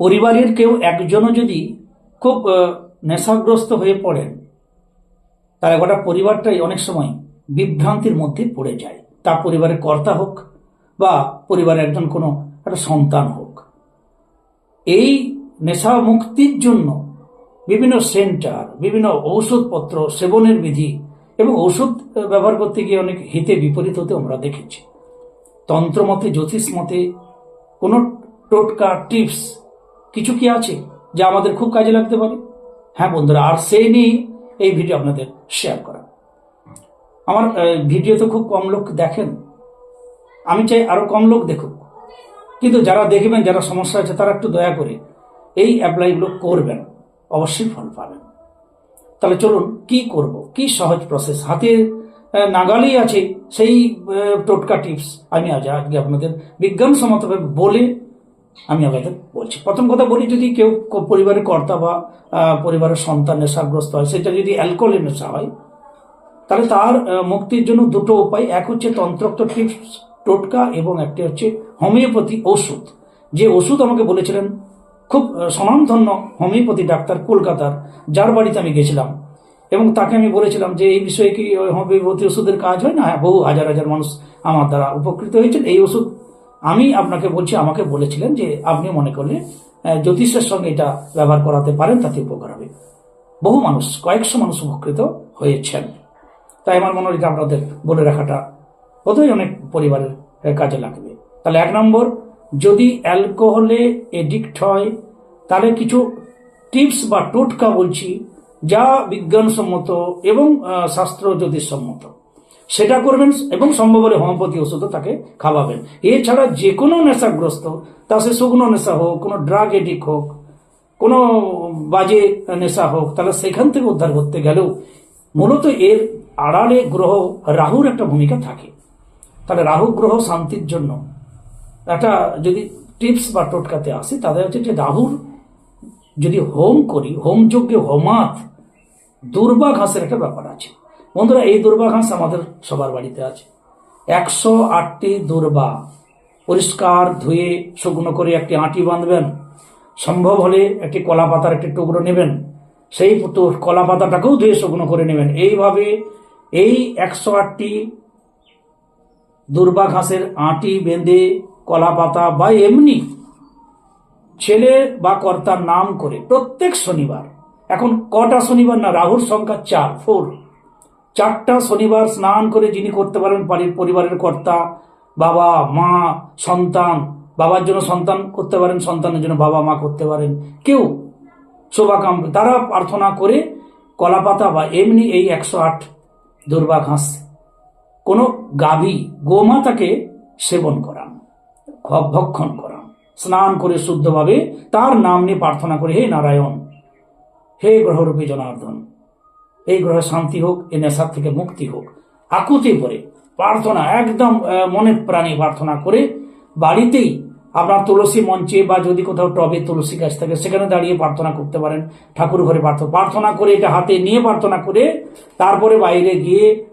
পরিবারের কেউ একজনও যদি খুব নেশাগ্রস্ত হয়ে পড়েন, তাহলে গোটা পরিবারটাই অনেক সময় বিভ্রান্তির মধ্যে পড়ে যায়। তা পরিবারের কর্তা হোক বা পরিবারের একজন কোনো একটা সন্তান হোক। এই নেশা মুক্তির জন্য বিভিন্ন সেন্টার, বিভিন্ন ঔষধপত্র, সেবনের বিধি এবং ঔষধ ব্যবহার করতে গিয়ে অনেক হিতে বিপরীত হতে আমরা দেখেছি। তন্ত্র মতে জ্যোতিষ মতে কোনো টোটকা, টিপস কিছু কি আছে যা আমাদের খুব কাজে লাগতে পারে? হ্যাঁ বন্ধুরা, আর সেই নিয়েই এই ভিডিও আপনাদের শেয়ার করা। আমার ভিডিও তো খুব কম লোক দেখেন। আমি চাই আরও কম লোক দেখুক। কিন্তু যারা দেখবেন, যারা সমস্যা আছে, তারা একটু দয়া করে এই অ্যাপ্লাইগুলো করবেন। অবশ্যই ফল পাবেন। তাহলে চলুন, কি করব? কি সহজ প্রসেস হাতে নাগালেই আছে সেই টোটকা টিপস আমি আজ, আজকে আপনাদের বিজ্ঞানসম্মতভাবে বলে আমি আপনাদের বলছি। প্রথম কথা বলি যদি কেউ পরিবারের কর্তা বা পরিবারের সন্তান নেশাগ্রস্ত হয় সেটা যদি অ্যালকোহলের নেশা হয় তাহলে তার মুক্তির জন্য দুটো উপায়। এক হচ্ছে তন্ত্রক্ত টিপস টোটকা এবং একটি হচ্ছে হোমিওপ্যাথি ওষুধ। যে ওষুধ আমাকে বলেছিলেন খুব আহ, স্বনামধন্য হোমিওপ্যাথি ডাক্তার কলকাতার যার বাড়িতে আমি গেছিলাম। এবং তাকে আমি বলেছিলাম যে এই বিষয়ে কি হোমিওপ্যাথি ওষুধের কাজ হয় না? হ্যাঁ বহু হাজার হাজার মানুষ আমার দ্বারা উপকৃত হয়েছেন। এই ওষুধ আমি আপনাকে বলছি, আমাকে বলেছিলেন যে আপনি মনে করলে জ্যোতিষের সঙ্গে এটা ব্যবহার করাতে পারেন, তাতে উপকার হবে। বহু মানুষ, কয়েকশো মানুষ উপকৃত হয়েছেন। তাই আমার মনে হয় আপনাদের বলে রাখাটা বোধহয় অনেক পরিবারের কাজে লাগবে। তাহলে এক নম্বর, যদি অ্যালকোহলে এডিক্ট হয়, তাহলে কিছু টিপস বা টোটকা বলছি, যা বিজ্ঞানসম্মত এবং শাস্ত্র জ্যোতিষসম্মত। সেটা করবেন এবং সম্ভব হলে হোমিওপ্যাথি ওষুধও তাকে খাওয়াবেন। এছাড়া যে কোনো নেশাগ্রস্ত, তা সে শুকনো নেশা হোক, কোনো ড্রাগ এডিক হোক, কোনো বাজে নেশা হোক, তাহলে সেখান থেকে উদ্ধার করতে গেলেও মূলত এর আড়ালে গ্রহ রাহুর একটা ভূমিকা থাকে। তাহলে রাহু গ্রহ শান্তির জন্য একটা যদি টিপস বা টোটকাতে আসে, তাদের হচ্ছে যে রাহুর যদি হোম করি, হোম যজ্ঞে হোমাত দুর্বা ঘাসের একটা ব্যাপার আছে। বন্ধুরা, এই দুর্বা ঘাস আমাদের সবার বাড়িতে আছে। একশো আটটি দুর্বা পরিষ্কার ধুয়ে শুকনো করে একটি আঁটি বাঁধবেন। সম্ভব হলে একটি কলা পাতার একটি টুকরো নেবেন। সেই কলা পাতাটাকেও ধুয়ে শুকনো করে নেবেন। এইভাবে এই একশো আটটি দুর্বা ঘাসের আঁটি বেঁধে কলা পাতা বা এমনি ছেলে বা কর্তার নাম করে প্রত্যেক শনিবার, এখন কটা শনিবার না, রাহুর সংখ্যা চার, ফোর। চারটা শনিবার স্নান করে যিনি করতে পারেন বাড়ির পরিবারের কর্তা, বাবা, মা, সন্তান, বাবার জন্য সন্তান করতে পারেন, সন্তানের জন্য বাবা, মা করতে পারেন। কেউ শোভাকাম তারা প্রার্থনা করে কলাপাতা বা এমনি এই একশো আট দুর্বা ঘাস। কোনো গাভী, গোমাতাকে সেবন করান ভক্ষণ করান, স্নান করে শুদ্ধভাবে তার নাম নিয়ে প্রার্থনা করে, হে নারায়ণ, হে গ্রহরূপী জনার্দন এই গ্রহে শান্তি হোক এ নেশার থেকে মুক্তি হোক। আকুতি করে প্রার্থনা একদম আহ, মনে প্রাণে প্রার্থনা করে বাড়িতেই আপনার তুলসী মঞ্চে বা যদি কোথাও টবে তুলসী গাছ থাকে সেখানে দাঁড়িয়ে প্রার্থনা করতে পারেন ঠাকুর ঘরে প্রার্থনা প্রার্থনা করে এটা হাতে নিয়ে প্রার্থনা করে তারপরে বাইরে গিয়ে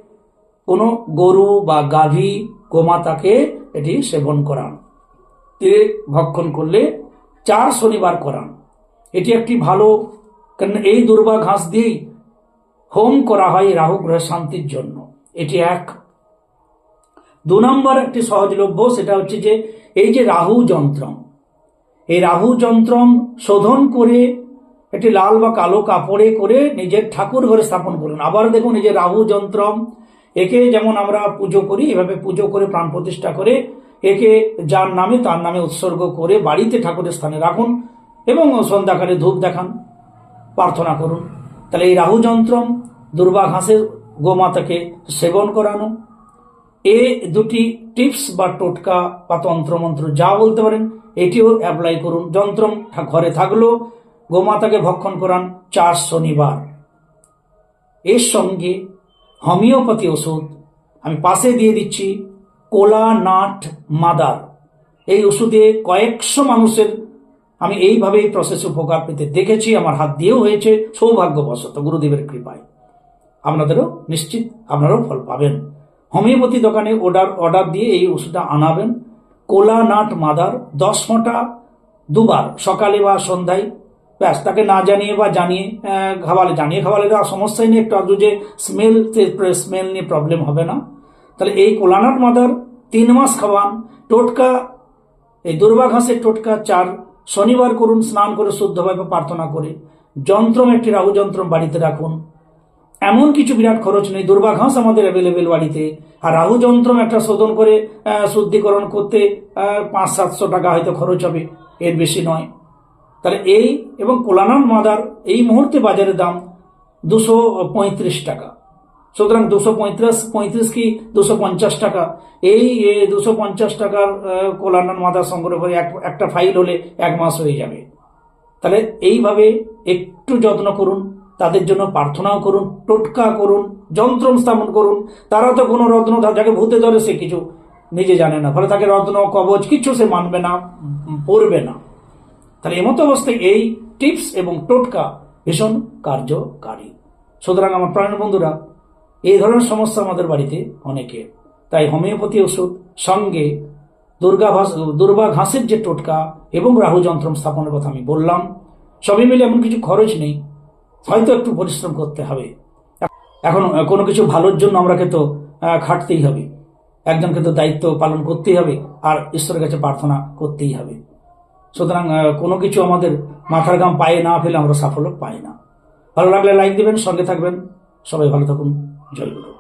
কোনো গরু বা গাভী গোমাতাকে এটি সেবন করান। তে ভক্ষণ করলে চার শনিবার করান। এটি একটি ভালো কারণ এই দুর্বা ঘাস দিয়েই হোম করা হয় রাহু গ্রহের শান্তির জন্য। এটি এক। দু নম্বর একটি সহজলভ্য, সেটা হচ্ছে যে এই যে রাহু যন্ত্রম, এই রাহু যন্ত্রম শোধন করে একটি লাল বা কালো কাপড়ে করে নিজের ঠাকুর ঘরে স্থাপন করুন। আবার দেখুন, এই যে রাহু যন্ত্রম, একে যেমন আমরা পুজো করি, এভাবে পুজো করে প্রাণ প্রতিষ্ঠা করে একে যার নামে তার নামে উৎসর্গ করে বাড়িতে ঠাকুরের স্থানে রাখুন এবং সন্ধ্যাকালে ধূপ দেখান, প্রার্থনা করুন। তাহলে এই রাহু যন্ত্রম দুর্বা ঘাসের গোমাতাকে সেবন করানো। এ দুটি টিপস বা টোটকা বা তন্ত্রমন্ত্র যা বলতে পারেন, এটিও অ্যাপ্লাই করুন। যন্ত্রম ঘরে থাকল গোমাতাকে ভক্ষণ করান চার শনিবার। এর সঙ্গে হোমিওপ্যাথি ওষুধ আমি পাশে দিয়ে দিচ্ছি কোলা নাট মাদার। এই ওষুধে কয়েকশো মানুষের আমি এইভাবে এই প্রসেস উপকার পেতে দেখেছি, আমার হাত দিয়েও হয়েছে, সৌভাগ্যবশত, গুরুদেবের কৃপায়। আপনাদেরও নিশ্চিত, আপনারাও ফল পাবেন। হোমিওপ্যাথি দোকানে অর্ডার অর্ডার দিয়ে এই ওষুধটা আনাবেন। কোলা নাট মাদার, দশ ফোঁটা দুবার, সকালে বা সন্ধ্যায়। ব্যাস, তাকে না জানিয়ে বা জানিয়ে খাওয়ালে জানিয়ে খাওয়ালে তো সমস্যাই নেই, একটু আধটু যে স্মেল স্মেল নিয়ে প্রবলেম হবে না। তাহলে এই কোলানাট মাদার তিন মাস খাওয়ান, টোটকা, এই দুর্বা ঘাসের টোটকা চার শনিবার করুন, স্নান করে শুদ্ধভাবে প্রার্থনা করে। যন্ত্রম একটি রাহু যন্ত্রম বাড়িতে রাখুন। এমন কিছু বিরাট খরচ নেই দুর্বা ঘাস আমাদের অ্যাভেলেবেল বাড়িতে। আর রাহু যন্ত্রম একটা শোধন করে শুদ্ধিকরণ করতে পাঁচ, সাতশো টাকা হয়তো খরচ হবে, এর বেশি নয়। তাহলে এই এবং কোলানান মাদার এই মুহূর্তে বাজারের দাম দুশো পঁয়ত্রিশ টাকা। সুতরাং দুশো পঁয়ত্রিশ পঁয়ত্রিশ কি? দুশো পঞ্চাশ টাকা। এই দুশো পঞ্চাশ টাকার আহ, মাদার সংগ্রহ করে এক একটা ফাইল হলে এক মাস হয়ে যাবে। তাহলে এইভাবে একটু যত্ন করুন তাদের জন্য প্রার্থনাও করুন টোটকা করুন যন্ত্রম স্থাপন করুন। তারা তো কোনো রত্ন যাকে ভূতে ধরে সে কিছু নিজে জানে না। ফলে তাকে রত্ন কবচ কিছু সে মানবে না পড়বে না। তাহলে এমতো অবস্থায় এই টিপস এবং টোটকা ভীষণ কার্যকারী। সুতরাং আমার প্রাণ বন্ধুরা এই ধরনের সমস্যা আমাদের বাড়িতে অনেকে। তাই হোমিওপ্যাথি ওষুধ, সঙ্গে দুর্গা ভাস দুর্বা ঘাসের যে টোটকা এবং রাহু যন্ত্রম স্থাপনের কথা আমি বললাম, সবই মিলে এমন কিছু খরচ নেই, হয়তো একটু পরিশ্রম করতে হবে। এখন কোনো কিছু ভালোর জন্য আমরাকে তো খাটতেই হবে। একজনকে তো দায়িত্ব পালন করতেই হবে, আর ঈশ্বরের কাছে প্রার্থনা করতেই হবে। সুতরাং কোনো কিছু আমাদের মাথার গাম পায়ে না ফেলে আমরা সাফল্য পাই না। ভালো লাগলে লাইক দিবেন, সঙ্গে থাকবেন। সবাই ভালো থাকুন। জয় গুরু